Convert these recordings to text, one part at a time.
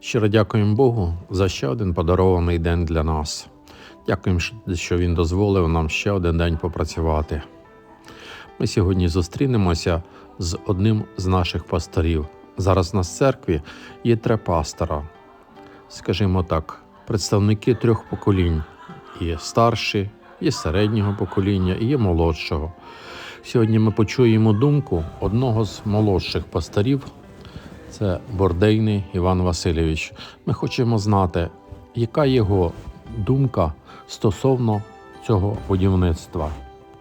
Щиро дякуємо Богу за ще один подарований день для нас. Дякуємо, що Він дозволив нам ще один день попрацювати. Ми сьогодні зустрінемося з одним з наших пасторів. Зараз на церкві є три пастора, скажімо так, представники трьох поколінь: є старші, є середнього покоління і є молодшого. Сьогодні ми почуємо думку одного з молодших пасторів, це Бордейний Іван Васильович. Ми хочемо знати, яка його думка стосовно цього будівництва,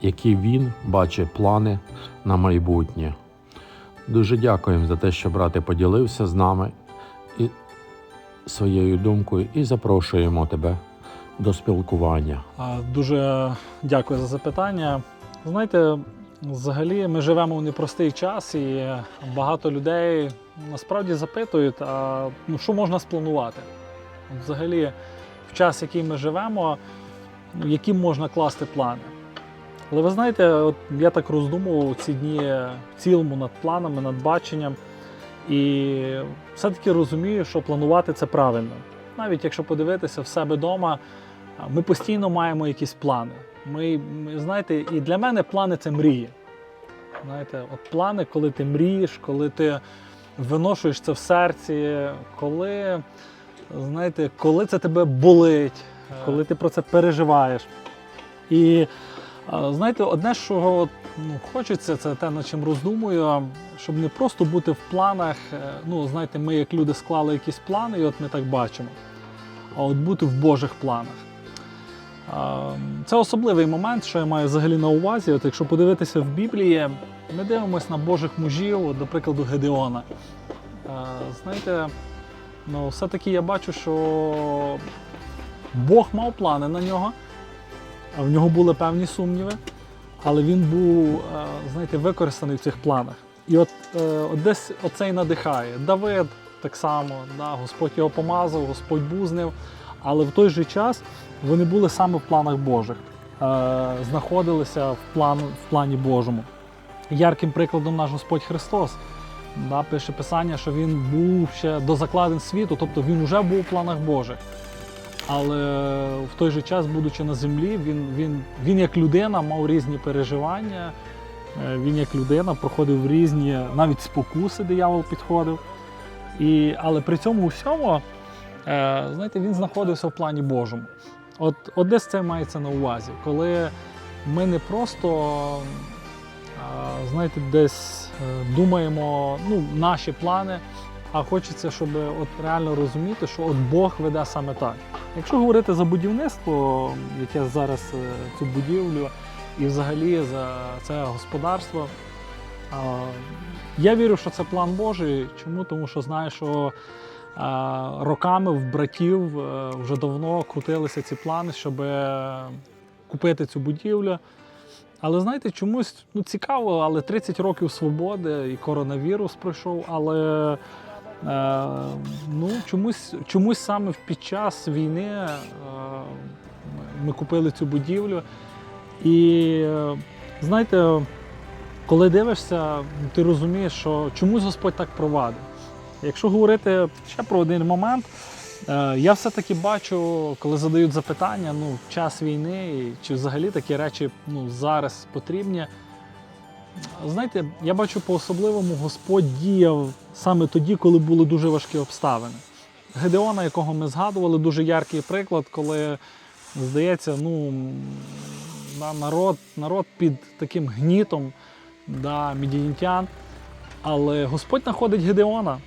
які він бачить плани на майбутнє. Дуже дякуємо за те, що брате поділився з нами і своєю думкою, і запрошуємо тебе до спілкування. Дуже дякую за запитання. Знаєте, взагалі ми живемо в непростий час, і багато людей насправді запитують, а ну, що можна спланувати? Взагалі, в час, який ми живемо, які можна класти плани. Але ви знаєте, от я так роздумував ці дні в цілому над планами, над баченням. І все-таки розумію, що планувати це правильно. Навіть якщо подивитися в себе вдома, ми постійно маємо якісь плани. Ми, ми знаєте, і для мене плани це мрії. Знаєте, от плани, коли ти мрієш, коли ти виношуєш це в серці, коли, знаєте, коли це тебе болить, коли ти про це переживаєш. І знаєте, одне, що ну, хочеться, це те, над чим роздумую, щоб не просто бути в планах. е, Ну, знаєте, ми як люди склали якісь плани, і от ми так бачимо, а от бути в Божих планах. Це особливий момент, що я маю взагалі на увазі. От якщо подивитися в Біблії, ми дивимося на Божих мужів, от, до прикладу, Гедеона. Знаєте, ну, все-таки я бачу, що Бог мав плани на нього, в нього були певні сумніви, але він був, е, знаєте, використаний в цих планах. І от, е, от десь оце й надихає. Давид так само, да, Господь його помазав, Господь ним, але в той же час вони були саме в планах Божих, е, знаходилися в, план, в плані Божому. Ярким прикладом наш Господь Христос. Да, пише Писання, що він був ще до закладин світу, тобто він вже був у планах Божих. Але в той же час, будучи на землі, він, він, він як людина мав різні переживання. Е, Він як людина проходив різні навіть спокуси, диявол підходив. І, але при цьому всьому, е, знаєте, він знаходився в плані Божому. От, от десь це мається на увазі, коли ми не просто, знаєте, десь е, думаємо ну, наші плани, а хочеться, щоб от реально розуміти, що от Бог веде саме так. Якщо говорити за будівництво, яке зараз е, цю будівлю і взагалі за це господарство, я вірю, що це план Божий. Чому? Тому що знаю, що роками в братів е, вже давно крутилися ці плани, щоб е, купити цю будівлю. Але знаєте, чомусь ну, цікаво, але 30 років свободи і коронавірус пройшов, але е, ну, чомусь, чомусь саме під час війни е, ми купили цю будівлю. І е, знаєте, коли дивишся, ти розумієш, що чомусь Господь так провадив. Якщо говорити ще про один момент, е, я все-таки бачу, коли задають запитання, ну, в час війни, чи взагалі такі речі ну, зараз потрібні. Знаєте, я бачу по-особливому Господь діяв саме тоді, коли були дуже важкі обставини. Гедеона, якого ми згадували, дуже яркий приклад, коли, здається, ну, народ, народ під таким гнітом да, мідіянтян. Але Господь знаходить Гедеона,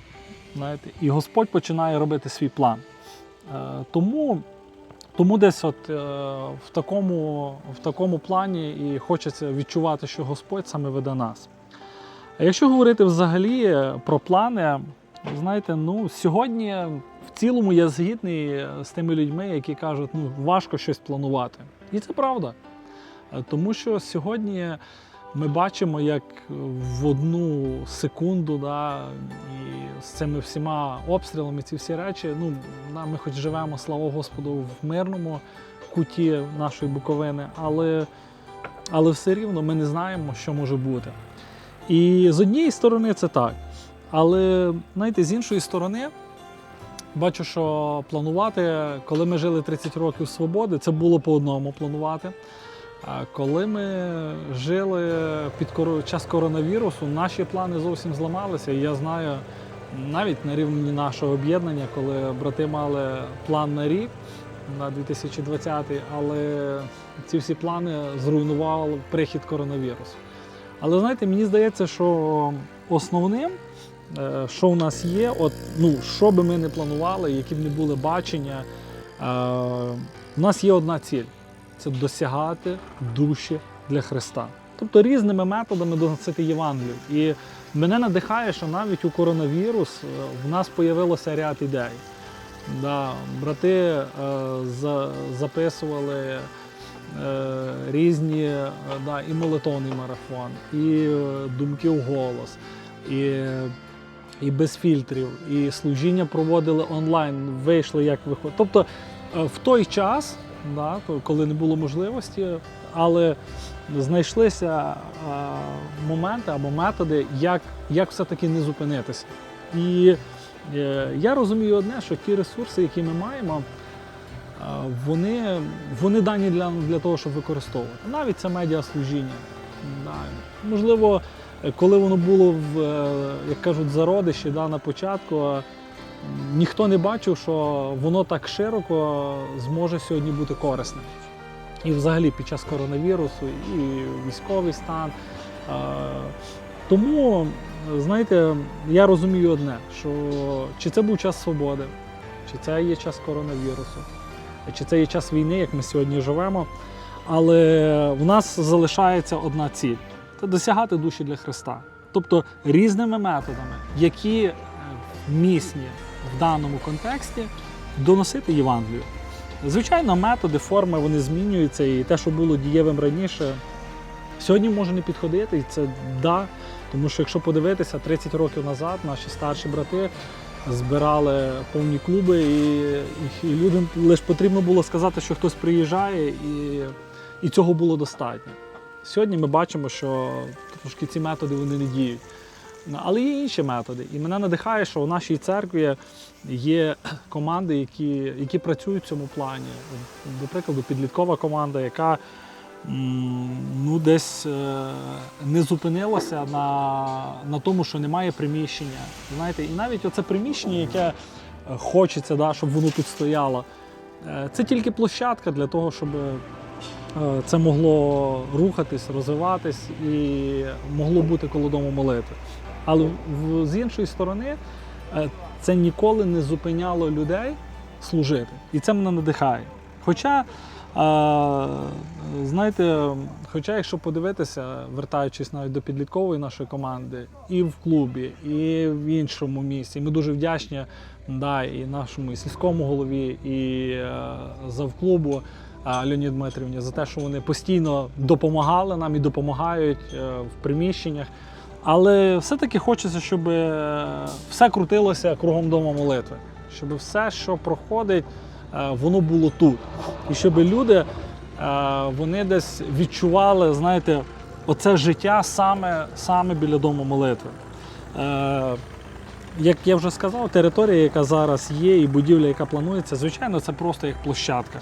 знаєте, і Господь починає робити свій план. Е, тому, тому десь от, е, в, такому, в такому плані і хочеться відчувати, що Господь саме веде нас. А якщо говорити взагалі про плани, знаєте, ну, сьогодні в цілому я згідний з тими людьми, які кажуть, ну, важко щось планувати. І це правда. Е, Тому що сьогодні ми бачимо, як в одну секунду, да, і з цими всіма обстрілами, ці всі речі, ну, ми хоч живемо, слава Господу, в мирному куті нашої Буковини, але, але все рівно ми не знаємо, що може бути. І з однієї сторони це так. Але знаєте, з іншої сторони, Бачу, що планувати, коли ми жили 30 років свободи, це було по одному планувати. Коли ми жили під час коронавірусу, наші плани зовсім зламалися. І я знаю навіть на рівні нашого об'єднання, коли брати мали план на рік на 2020, але ці всі плани зруйнував прихід коронавірусу. Але знаєте, мені здається, що основним, е, що в нас є, от, ну, що би ми не планували, які б не були бачення, е, у нас є одна ціль це досягати душі для Христа. Тобто різними методами доносити Євангелію. І мене надихає, що навіть у коронавірус е, в нас появилося ряд ідей. Да, брати е, за, записували е, різні е, да, і молитовний марафон, і е, думки в голос, і, і без фільтрів, і служіння проводили онлайн, вийшли як виходить. Тобто е, в той час, да, коли не було можливості, але знайшлися моменти або методи, як, як все-таки не зупинитися. І е, я розумію одне, що ті ресурси, які ми маємо, вони, вони дані для, для того, щоб використовувати. Навіть це медіаслужіння. Да. Можливо, коли воно було в, е, як кажуть, зародиші да, на початку, ніхто не бачив, що воно так широко зможе сьогодні бути корисним. І взагалі під час коронавірусу, і військовий стан. Тому, знаєте, я розумію одне, що чи це був час свободи, чи це є час коронавірусу, чи це є час війни, як ми сьогодні живемо. Але в нас залишається одна ціль це досягати душі для Христа. Тобто різними методами, які е, місні в даному контексті, доносити Євангелію. Звичайно, методи, форми вони змінюються, і те, що було дієвим раніше, сьогодні може не підходити, і це да. Тому що якщо подивитися 30 років назад, наші старші брати збирали повні клуби, і, і, людям лише потрібно було сказати, що хтось приїжджає, і, і цього було достатньо. Сьогодні ми бачимо, що трошки ці методи вони не діють. Ну, Але є інші методи. І мене надихає, що у нашій церкві є команди, які, які працюють в цьому плані. До прикладу, підліткова команда, яка ну, десь е, не зупинилася на, на тому, що немає приміщення. Знаєте, і навіть оце приміщення, яке е, хочеться, да, щоб воно тут стояло, е, це тільки площадка для того, щоб це могло рухатись, розвиватись і могло бути коло дому молитви. Але з іншої сторони, е, це ніколи не зупиняло людей служити. І це мене надихає. Хоча, е, знаєте, хоча, якщо подивитися, вертаючись навіть до підліткової нашої команди, і в клубі, і в іншому місці, ми дуже вдячні да, і нашому і сільському голові, і е, завклубу. Альоні Дмитрівні за те, що вони постійно допомагали нам і допомагають в приміщеннях. Але все-таки хочеться, щоб е, все крутилося кругом дому молитви, щоб все, що проходить, е, воно було тут. І щоб люди е, вони десь відчували, знаєте, оце життя саме, саме біля дому молитви. Як я вже сказав, територія, яка зараз є, і будівля, яка планується, звичайно, це просто як площадка.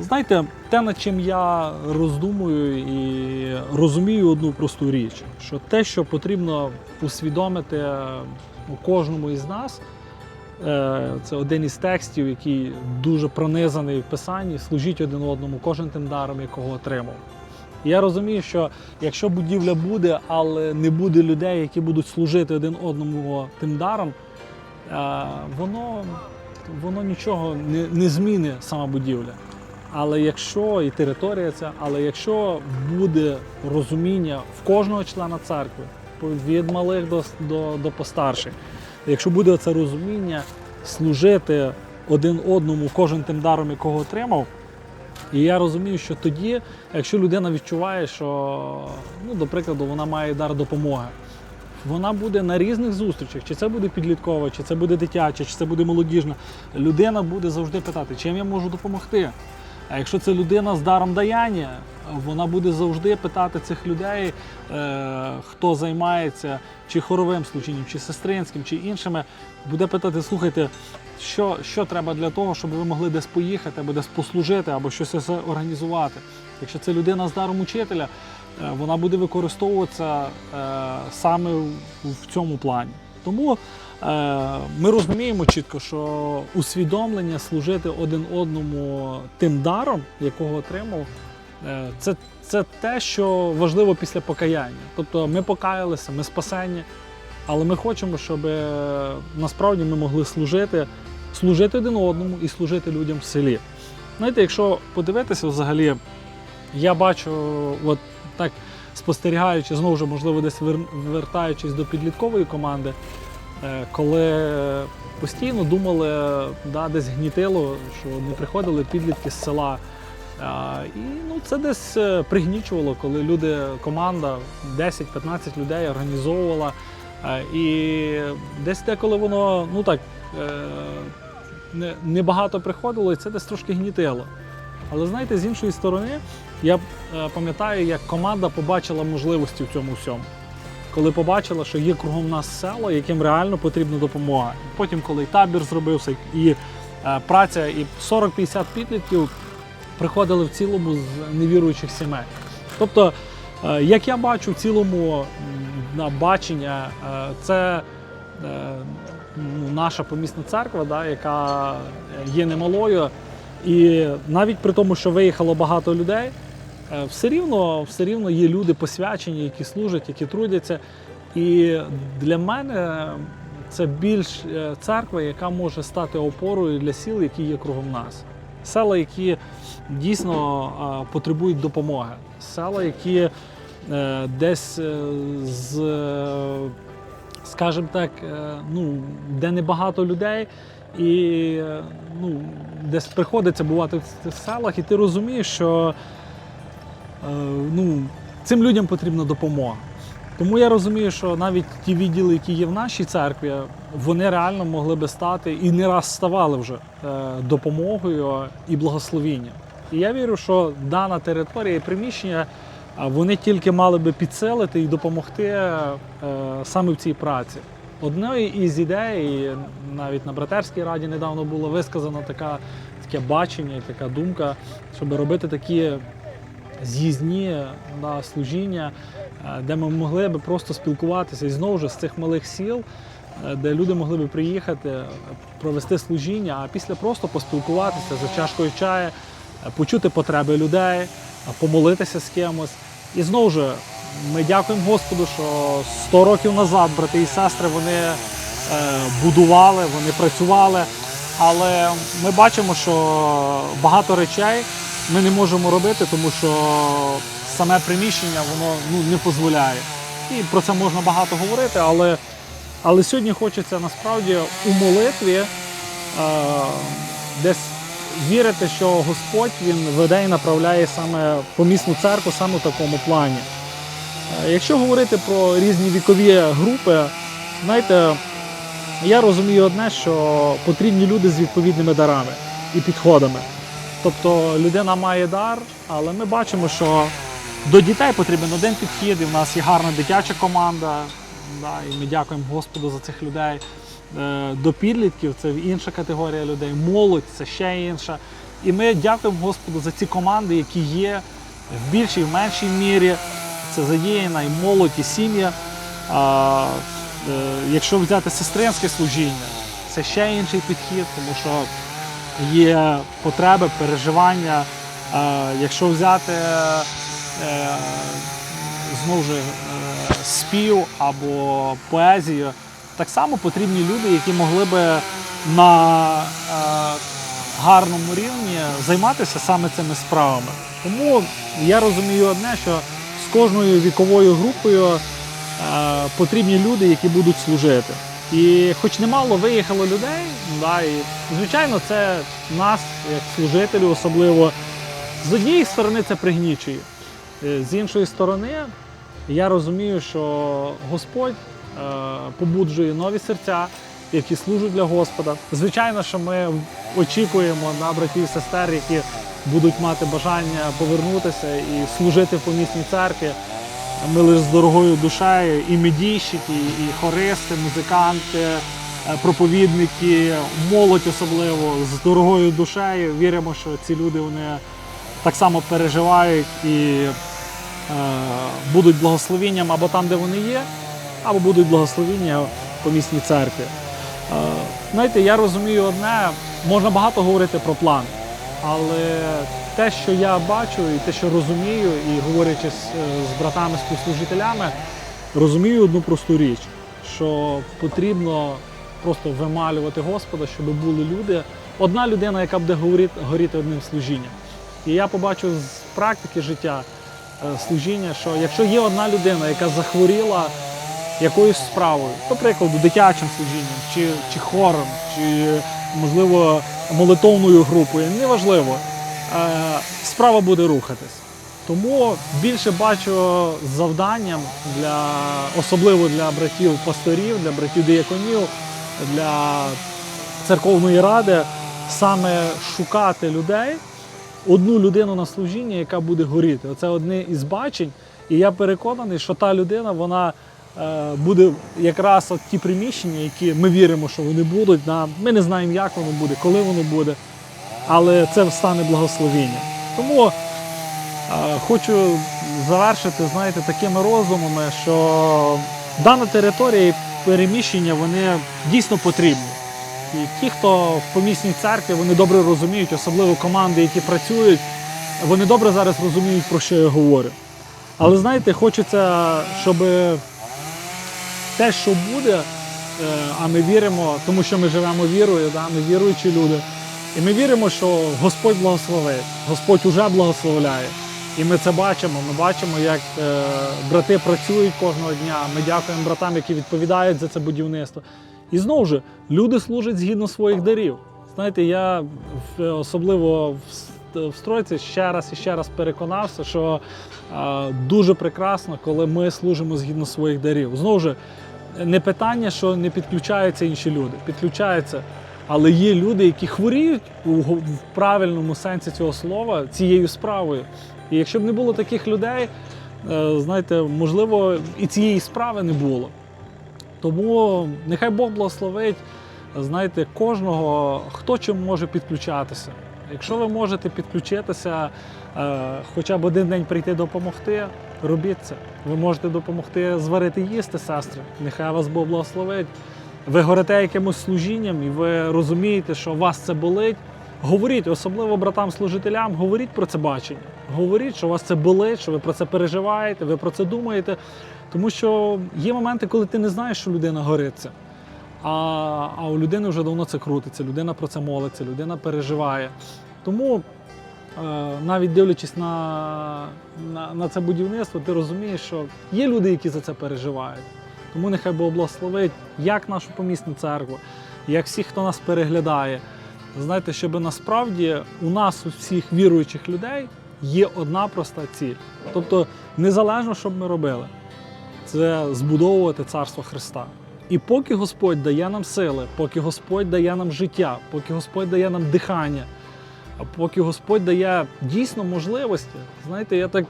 Знаєте, те, над чим я роздумую і розумію одну просту річ, що те, що потрібно усвідомити у кожному із нас, е, це один із текстів, який дуже пронизаний в писанні, служіть один одному, кожен тим даром, якого отримав. І я розумію, що якщо будівля буде, але не буде людей, які будуть служити один одному тим даром, е, воно воно нічого не, не зміни сама будівля. Але якщо і територія ця, але якщо буде розуміння в кожного члена церкви, від малих до, до, до постарших, якщо буде це розуміння служити один одному, кожен тим даром, якого отримав, і я розумію, що тоді, якщо людина відчуває, що, ну, до прикладу, вона має дар допомоги, вона буде на різних зустрічах, чи це буде підліткова, чи це буде дитяча, чи це буде молодіжна. Людина буде завжди питати, чим я можу допомогти. А якщо це людина з даром даяння, вона буде завжди питати цих людей, е, хто займається чи хоровим служінням, чи сестринським, чи іншими, буде питати: слухайте, що, що треба для того, щоб ви могли десь поїхати, або десь послужити, або щось організувати. Якщо це людина з даром учителя, вона буде використовуватися е, саме в- цьому плані. Тому е, ми розуміємо чітко, що усвідомлення служити один одному тим даром, якого отримав, е, це, це те, що важливо після покаяння. Тобто ми покаялися, ми спасені, але ми хочемо, щоб е, насправді ми могли служити, служити один одному і служити людям в селі. Знаєте, якщо подивитися взагалі, я бачу, от так спостерігаючи, знову ж, можливо, десь вертаючись до підліткової команди, е, коли постійно думали, да, десь гнітило, що не приходили підлітки з села. І ну, це десь е, пригнічувало, коли люди, команда 10-15 людей організовувала. І десь деколи воно ну так е, не, небагато приходило, і це десь трошки гнітило. Але знаєте, з іншої сторони, я е, пам'ятаю, як команда побачила можливості в цьому всьому. Коли побачила, що є кругом нас село, яким реально потрібна допомога. Потім, коли табір зробився, і е, праця, і 40-50 підлітків приходили в цілому з невіруючих сімей. Тобто, е, як я бачу в цілому бачення, це ну, наша помісна церква, яка є немалою. І навіть при тому, що виїхало багато людей, е, все рівно, все рівно є люди посвячені, які служать, які трудяться. І для мене це більш е, церква, яка може стати опорою для сіл, які є кругом нас. Села, які дійсно е, потребують допомоги. Села, які десь з, скажімо так, ну, де небагато людей, і е, ну, десь приходиться бувати в селах, і ти розумієш, що е, ну, цим людям потрібна допомога. Тому я розумію, що навіть ті відділи, які є в нашій церкві, вони реально могли би стати і не раз ставали вже е, допомогою і благословінням. І я вірю, що дана територія і приміщення вони тільки мали би підсилити і допомогти саме в цій праці. Одною із ідей, навіть на братерській раді недавно було висказано така, таке бачення, і така думка, щоб робити такі з'їзні на служіння, е, де ми могли би просто спілкуватися і знову ж з цих малих сіл, е, де люди могли би приїхати, е, провести служіння, а після просто поспілкуватися за чашкою чаю, почути потреби людей, помолитися з кимось. І знову ж ми дякуємо Господу, що 100 років назад брати і сестри вони е, будували, вони працювали. Але ми бачимо, що багато речей ми не можемо робити, тому що саме приміщення воно ну, не дозволяє. І про це можна багато говорити, але, але сьогодні хочеться насправді у молитві е, десь вірити, що Господь він веде і направляє саме помісну церкву саме в такому плані. Якщо говорити про різні вікові групи, знаєте, я розумію одне, що потрібні люди з відповідними дарами і підходами. Тобто людина має дар, але ми бачимо, що до дітей потрібен один підхід, і в нас є гарна дитяча команда. Да, і ми дякуємо Господу за цих людей. Е, До підлітків це інша категорія людей, молодь це ще інша. І ми дякуємо Господу за ці команди, які є в більшій, в меншій мірі. Це задіяна і молодь, і сім'я. А, е, якщо взяти сестринське служіння, це ще інший підхід, тому що є потреби, переживання. Якщо взяти е, знову ж е, спів або поезію, так само потрібні люди, які могли би на гарному рівні займатися саме цими справами. Тому я розумію одне, що з кожною віковою групою е, потрібні люди, які будуть служити. І хоч немало виїхало людей, да, і, звичайно, це нас, як служителів, особливо з однієї сторони це пригнічує. Е, З іншої сторони, я розумію, що Господь е, побуджує нові серця, які служать для Господа. Звичайно, що ми очікуємо на братів і сестер, які будуть мати бажання повернутися і служити в помісній церкві. Ми лише з дорогою душею, і медійщики, і хористи, музиканти, е, проповідники, молодь особливо з дорогою душею. Віримо, що ці люди вони так само переживають і е, будуть благословенням або там, де вони є, або будуть благословення в помісній церкві. Е, знаєте, я розумію одне, можна багато говорити про план, але те, що я бачу, і те, що розумію, і говорячи з, е, з братами співслужителями, розумію одну просту річ, що потрібно просто вималювати Господа, щоб були люди, одна людина, яка буде горіти, горіти одним служінням. І я побачив з практики життя е, служіння, що якщо є одна людина, яка захворіла якоюсь справою, до прикладу, дитячим служінням, чи, чи хором, чи, можливо, молитовною групою, неважливо, е, справа буде рухатись. Тому більше бачу завданням для особливо для братів пасторів, для братів дияконів, для церковної ради саме шукати людей, одну людину на служіння, яка буде горіти. Оце одне із бачень. І я переконаний, що та людина вона буде якраз от ті приміщення, які ми віримо, що вони будуть. Ми не знаємо, як воно буде, коли воно буде, але це стане благословенням. Тому е, хочу завершити, знаєте, такими роздумами, що дана територія і переміщення вони дійсно потрібні. І ті, хто в помісній церкві, вони добре розуміють, особливо команди, які працюють, вони добре зараз розуміють, про що я говорю. Але знаєте, хочеться, щоб те, що буде, е, а ми віримо, тому що ми живемо вірою, да? ми віруючі люди. І ми віримо, що Господь благословить, Господь уже благословляє. І ми це бачимо. Ми бачимо, як е, брати працюють кожного дня. Ми дякуємо братам, які відповідають за це будівництво. І знову ж, люди служать згідно своїх дарів. Знаєте, я особливо в, стройці ще раз і ще раз переконався, що дуже прекрасно, коли ми служимо згідно своїх дарів. Знову ж, не питання, що не підключаються інші люди, підключаються. Але є люди, які хворіють в правильному сенсі цього слова цією справою. І якщо б не було таких людей, е, знаєте, можливо, і цієї справи не було. Тому нехай Бог благословить, знаєте, кожного, хто чим може підключатися. Якщо ви можете підключитися, е, хоча б один день прийти допомогти, робіть це. Ви можете допомогти зварити їсти, сестри. Нехай вас Бог благословить. Ви горите якимось служінням, і ви розумієте, що вас це болить. Говоріть, особливо братам-служителям, говоріть про це бачення. Говоріть, що у вас це болить, що ви про це переживаєте, ви про це думаєте. Тому що є моменти, коли ти не знаєш, що людина гориться. А, а у людини вже давно це крутиться, людина про це молиться, людина переживає. Тому, навіть дивлячись на, на, на це будівництво, ти розумієш, що є люди, які за це переживають. Тому нехай Бог благословить як нашу помісну церкву, як всіх, хто нас переглядає. Знаєте, щоб насправді у нас, у всіх віруючих людей, є одна проста ціль. Тобто, незалежно, що б ми робили, це збудовувати царство Христа. І поки Господь дає нам сили, поки Господь дає нам життя, поки Господь дає нам дихання, а поки Господь дає дійсно можливості, знаєте, я так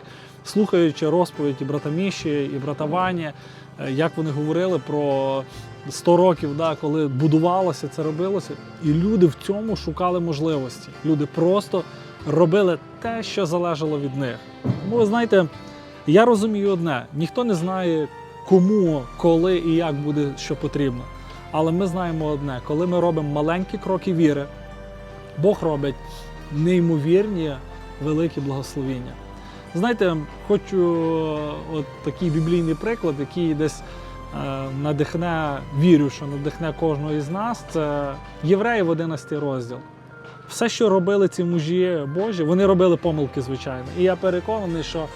слухаючи розповідь брата Міші, і брата Вані, е, як вони говорили про 100 років, да, коли будувалося, це робилося, і люди в цьому шукали можливості. Люди просто робили те, що залежало від них. Тому ви знаєте, я розумію одне: ніхто не знає, кому, коли і як буде що потрібно. Але ми знаємо одне: коли ми робимо маленькі кроки віри, Бог робить неймовірні великі благословіння. Знаєте, хочу е, от такий біблійний приклад, який десь е, надихне, вірю, що надихне кожного із нас. Це Євреїв 11 розділ. Все, що робили ці мужі Божі, вони робили помилки, звичайно. І я переконаний, що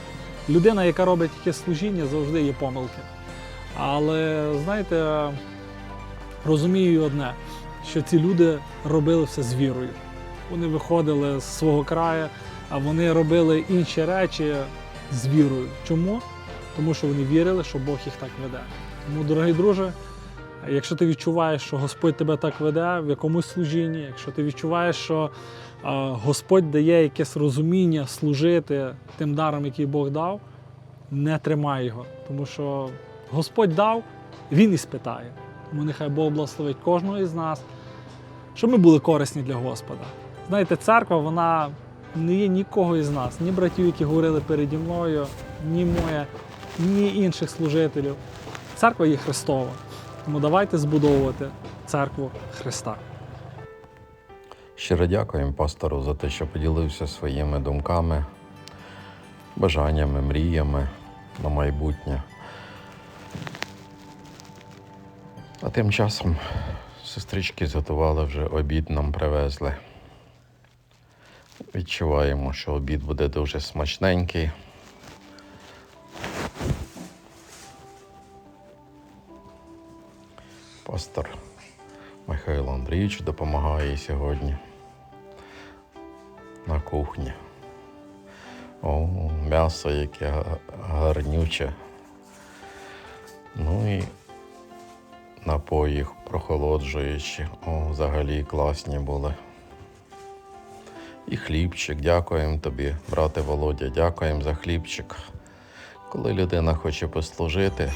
людина, яка робить таке служіння, завжди є помилки. Але знаєте, розумію одне, що ці люди робили все з вірою. Вони виходили з свого краю, а вони робили інші речі з вірою. Чому? Тому що вони вірили, що Бог їх так веде. Тому, дорогі друже, Якщо ти відчуваєш, що Господь тебе так веде в якомусь служінні, якщо ти відчуваєш, що Господь дає якесь розуміння служити тим даром, який Бог дав, не тримай його. Тому що Господь дав, Він і спитає. Тому нехай Бог благословить кожного із нас, щоб ми були корисні для Господа. Знаєте, церква, вона не є нікого із нас, ні братів, які говорили переді мною, ні моя, ні інших служителів. Церква є Христова. Тому давайте збудовувати церкву Христа. Щиро дякуємо пастору за те, що поділився своїми думками, бажаннями, мріями на майбутнє. А тим часом сестрички зготували вже обід, нам привезли. Відчуваємо, що обід буде дуже смачненький. Пастор Михайло Андрійович допомагає сьогодні на кухні. О, м'ясо яке гарнюче. Ну і напої прохолоджуючі. О, взагалі класні були. І хлібчик, дякуємо тобі, брате Володя, дякуємо за хлібчик. Коли людина хоче послужити,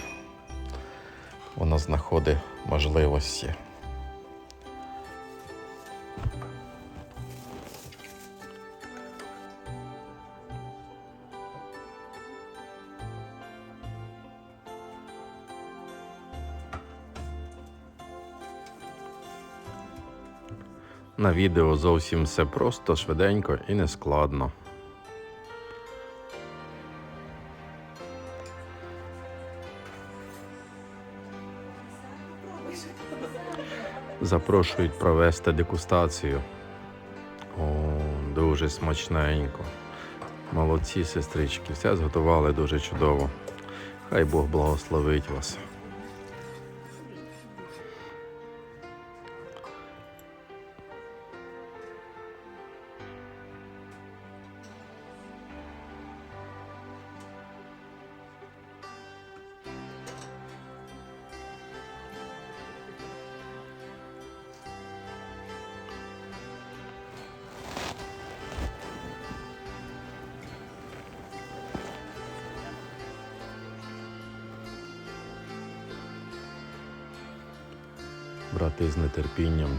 вона знаходить можливості. На відео зовсім все просто, швиденько і нескладно. Запрошують провести дегустацію. О, дуже смачненько. Молодці, сестрички, все зготували дуже чудово. Хай Бог благословить вас. Брати з нетерпінням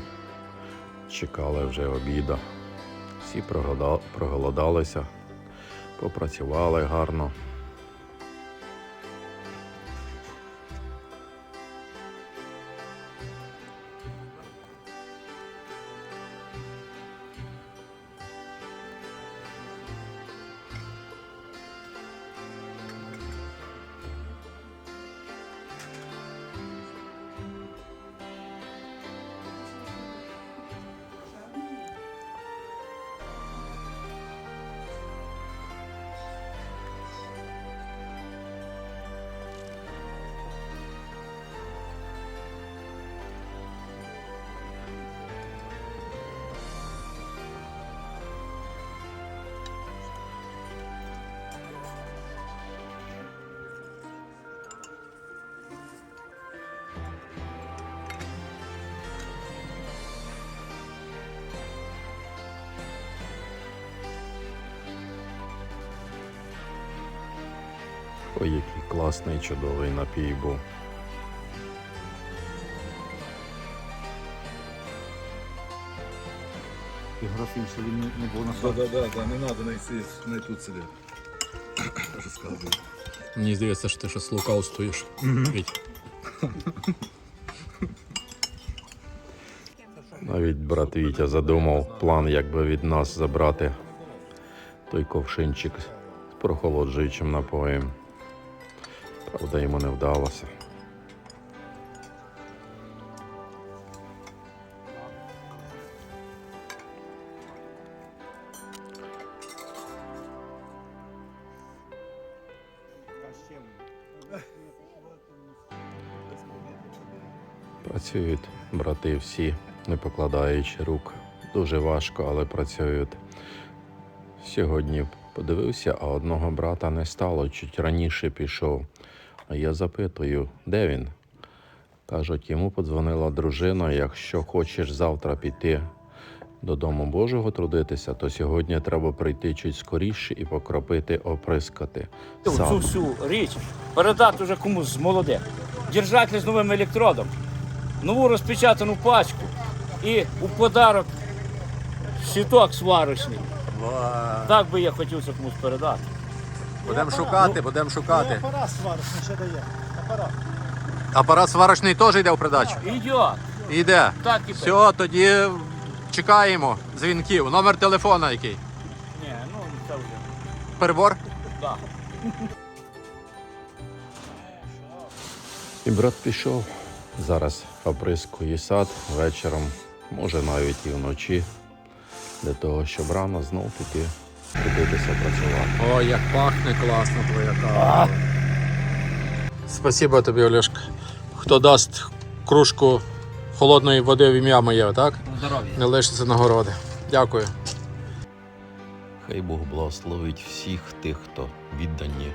чекали вже обіда. Всі проголодалися, попрацювали гарно. Ой, який класний, чудовий напій був. Графін, що він не, не був на Да, да, да, да, не надо найти, не тут сидять. Розказую. Мені здається, що ти щось лукавствуєш. Віть. Навіть брат Вітя задумав план, як би від нас забрати той ковшинчик з прохолоджуючим напоєм. Правда, йому не вдалося. Працюють брати всі, не покладаючи рук. Дуже важко, але працюють. Сьогодні подивився, а одного брата не стало, чуть раніше пішов. А я запитую, де він? Кажуть, йому подзвонила дружина, якщо хочеш завтра піти до Дому Божого трудитися, то сьогодні треба прийти чуть скоріше і покропити, оприскати. Цю всю річ передати вже комусь з молодих. Держатель з новим електродом, нову розпечатану пачку і у подарок щиток сварочний. Так би я хотів це комусь передати. Будемо шукати, будемо шукати. Апарат сварочний ще дає. Апарат. Апарат сварочний теж йде в придачу. Ідіот, Йде. так і Все, тоді чекаємо дзвінків. Номер телефона який? Ні, ну це вже. Перебор? Так. І брат пішов. Зараз оприскує сад вечором, може навіть і вночі, для того, щоб рано знов піти трудитися працювати. Ой, як пахне класно твоя кава. Спасибо тобі, Олешка. Хто дасть кружку холодної води в ім'я моє, так? Здоров'я. Не лишиться нагороди. Дякую. Хай Бог благословить всіх тих, хто віддані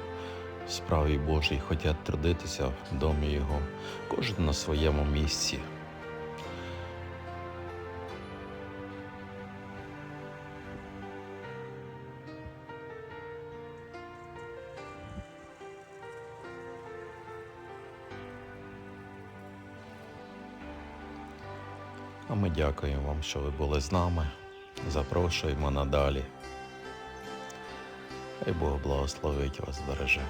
справі Божій, хотять трудитися в домі Його, кожен на своєму місці. Ми дякуємо вам, що ви були з нами. Запрошуємо надалі. Хай Бог благословить вас, береже.